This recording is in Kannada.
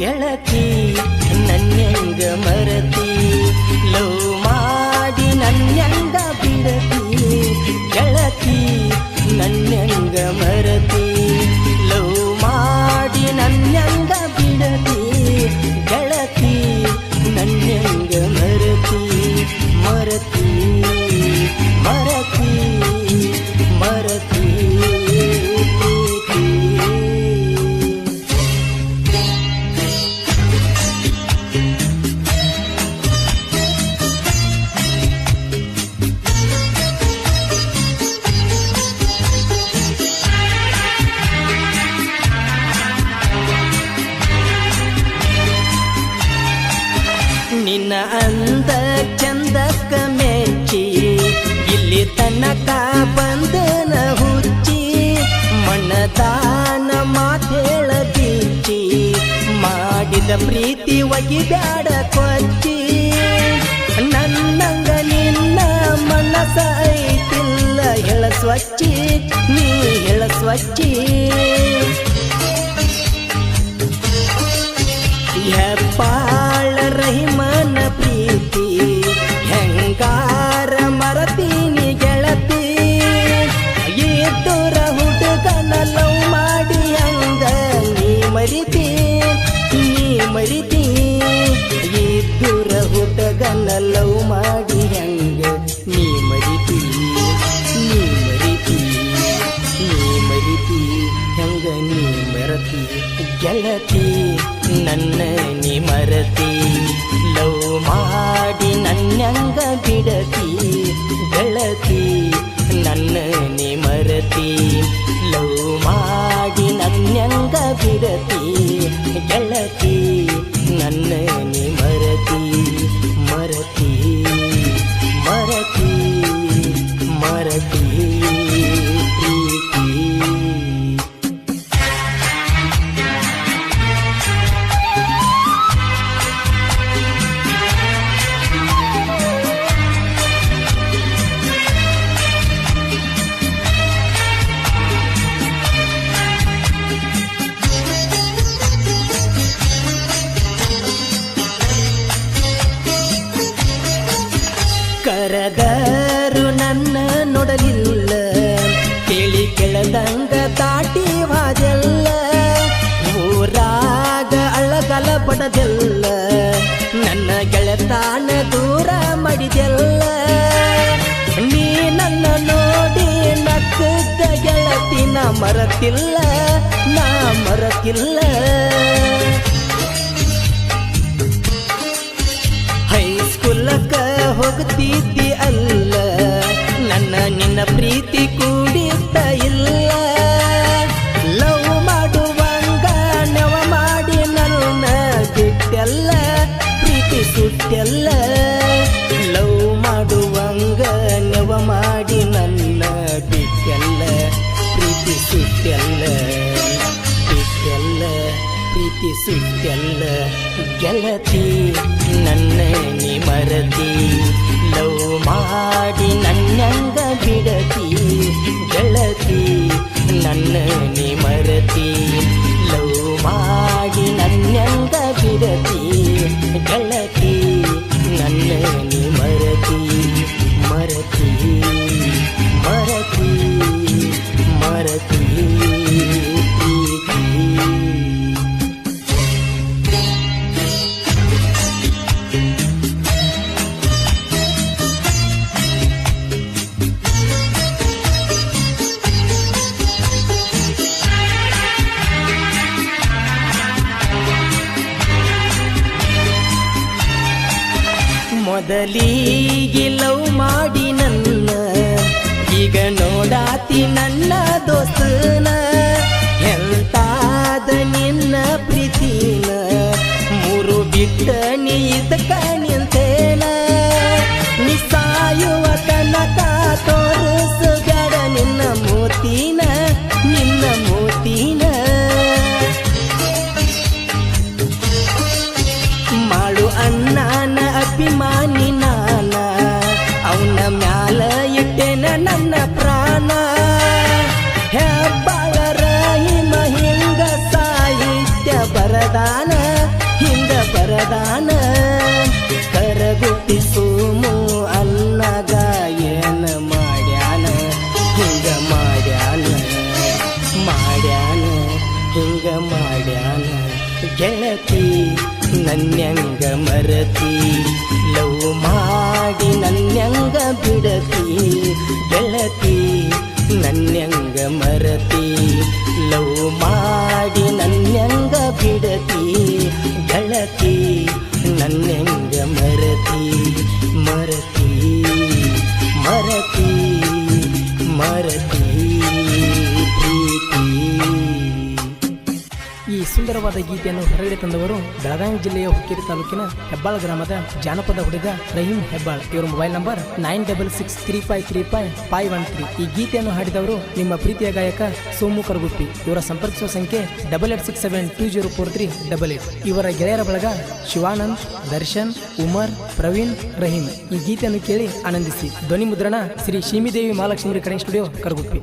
ಗೆಳತಿ ನನ್ಯಂಗ ಮರತಿ ಲವ್ ಮಾಡಿ ನನ್ಯಂಗ ಬಿಡತಿ. ಅಂದ ಚಂದಕ್ಕ ಮೆಚ್ಚಿ, ಇಲ್ಲಿ ತನಕ ಬಂದನ ಹುಚ್ಚಿ ಮಣ್ಣದಾನ ಮಾತೇಳ ಬೀಚಿ ಮಾಡಿದ ಪ್ರೀತಿ ಒಗಿ ಬ್ಯಾಡ ಕೊಚ್ಚಿ. ನನ್ನಂಗ ನಿನ್ನ ಮನಸ ಐತಿಲ್ಲ, ಹೇಳ ಸ್ವಚ್ಛಿ ನೀ ಹೇಳ ಸ್ವಚ್ಛಿ ಹೆಪ್ಪಾಳ ರಹಿಮನ ಮರಿತಿ ಇದ್ದೂರ ಹುಡುಗನ ಲವ್ ಮಾಡಿ ಹಂಗ? ನೀ ಮರಿತಿ ನೀ ಮರಿತಿ ನೀ ಮರಿತಿ, ಹೆಂಗ ನೀ ಮರತಿ? ಗೆಳತಿ, ನನ್ನ ನೀ ಮರತಿ. ಲವ್ ಮಾಡಿ ನನ್ನಂಗ ಬಿಡತಿ. ಗೆಳತಿ, ನನ್ನ ಕರದರು ನನ್ನ ನೋಡಲಿಲ್ಲ. ಕೇಳಿ ಕೆಳದಂಗ ತಾಟಿ ವಾದೆಲ್ಲ ಊರಾಗ ಅಳಗಲ ಪಡದೆಲ್ಲ. ನನ್ನ ಗೆಳತಾನ ದೂರ ಮಾಡಿದೆಲ್ಲ. ನೀ ನನ್ನ ನೋಡಿ ನಕ್ಕದ ಗೆಳತಿ ನಾ ಮರತಿಲ್ಲ. ನಾ ಮರತಿಲ್ಲ. ಹೈಸ್ಕೂಲಕ್ಕ ಹೋಗ್ತಿದ್ದಿ ಅಲ್ಲ, ನನ್ನ ನಿನ್ನ ಪ್ರೀತಿ ಕೂಡಿದ್ದ ಇಲ್ಲ. ಲವ್ ಮಾಡುವಂಗ ನವ ಮಾಡಿ ನನ್ನ ಬಿಟ್ಟೆಲ್ಲ ಪ್ರೀತಿ ಸುಟ್ಟೆಲ್ಲ. ಲವ್ ಮಾಡುವಂಗ ನವ ಮಾಡಿ ನನ್ನ ಬಿಟ್ಟೆಲ್ಲ ಪ್ರೀತಿ ಸುಟ್ಟೆಲ್ಲ. ಪ್ರೀತಿ ಗೆಲತಿ ನನ್ನ ನೀ ಮರತಿ. ಲವ್ ಮಾಡಿ ನನ್ನಂಗ ಬಿಡತಿ ಗೆಳತಿ. ಮೊದಲಿಗೆ ಲವ್ ಮಾಡಿ ನನ್ನ. ಈಗ ನೋಡಾತಿ ನನ್ನ ದೋಸ್ತನ. ಎಂತಾದ ನಿನ್ನ ಪ್ರೀತಿನ. ಮೂರು ಬಿಟ್ಟ ನೀ ಇದಕ್ಕ ನಿಂತೇನ. ನೀ ಕನಕ ತನಕ ಮ್ಯಾಲ ನನ್ನ ಪ್ರಾಣ. ಹೆಬ್ಬಾಳರ ಹಿಮ ಹಿಂಗ ಸಾಹಿತ್ಯ ಬರದಾನ ಬೆಳದಾನ ಕರಗುಟ್ಟಿ ಸೋಮು ಅನ್ನಗ ಏನ ಮಾಡ್ಯಾನ, ಹಿಂಗ ಮಾಡ್ಯಾನ ಮಾಡ್ಯಾನ, ಹಿಂಗ ಮಾಡ್ಯಾನ. ಗೆಳತಿ ನನ್ಯಂಗ ಮರತಿ ಲವ್ ಮಾಡಿ ನನ್ಯಂಗ ಬಿಡತಿ ಗೆಳತಿ ನನ್ಯಂಗ ಮರತಿ ಲವ್ ಸುಂದರವಾದ ಗೀತೆಯನ್ನು ಹೊರಗಡೆ ತಂದವರು ಬೆಳಗಾವಿ ಜಿಲ್ಲೆಯ ಹುಕ್ಕೇರಿ ತಾಲೂಕಿನ ಹೆಬ್ಬಾಳ ಗ್ರಾಮದ ಜಾನಪದ ಹುಡುಗ ರಹೀಂ ಹೆಬ್ಬಾಳ್. ಇವರ mobile number nine double six three five three five five one three. ಈ ಗೀತೆಯನ್ನು ಹಾಡಿದವರು ನಿಮ್ಮ ಪ್ರೀತಿಯ ಗಾಯಕ ಸೋಮು ಕರಗುಪ್ಪಿ. ಇವರ ಸಂಪರ್ಕಿಸುವ ಸಂಖ್ಯೆ double eight six seven two zero four three double eight. ಇವರ ಗೆಳೆಯರ ಬಳಗ ಶಿವಾನಂದ್, ದರ್ಶನ್, ಉಮರ್, ಪ್ರವೀಣ್, ರಹೀಂ. ಈ ಗೀತೆಯನ್ನು ಕೇಳಿ ಆನಂದಿಸಿ. ಧ್ವನಿ ಮುದ್ರಣ ಶ್ರೀ ಶೀಮಿದೇವಿ ಮಹಾಲಕ್ಷ್ಮಿ ಕಡೆ ಸ್ಟುಡಿಯೋ ಕರಗುಪ್ಪಿ.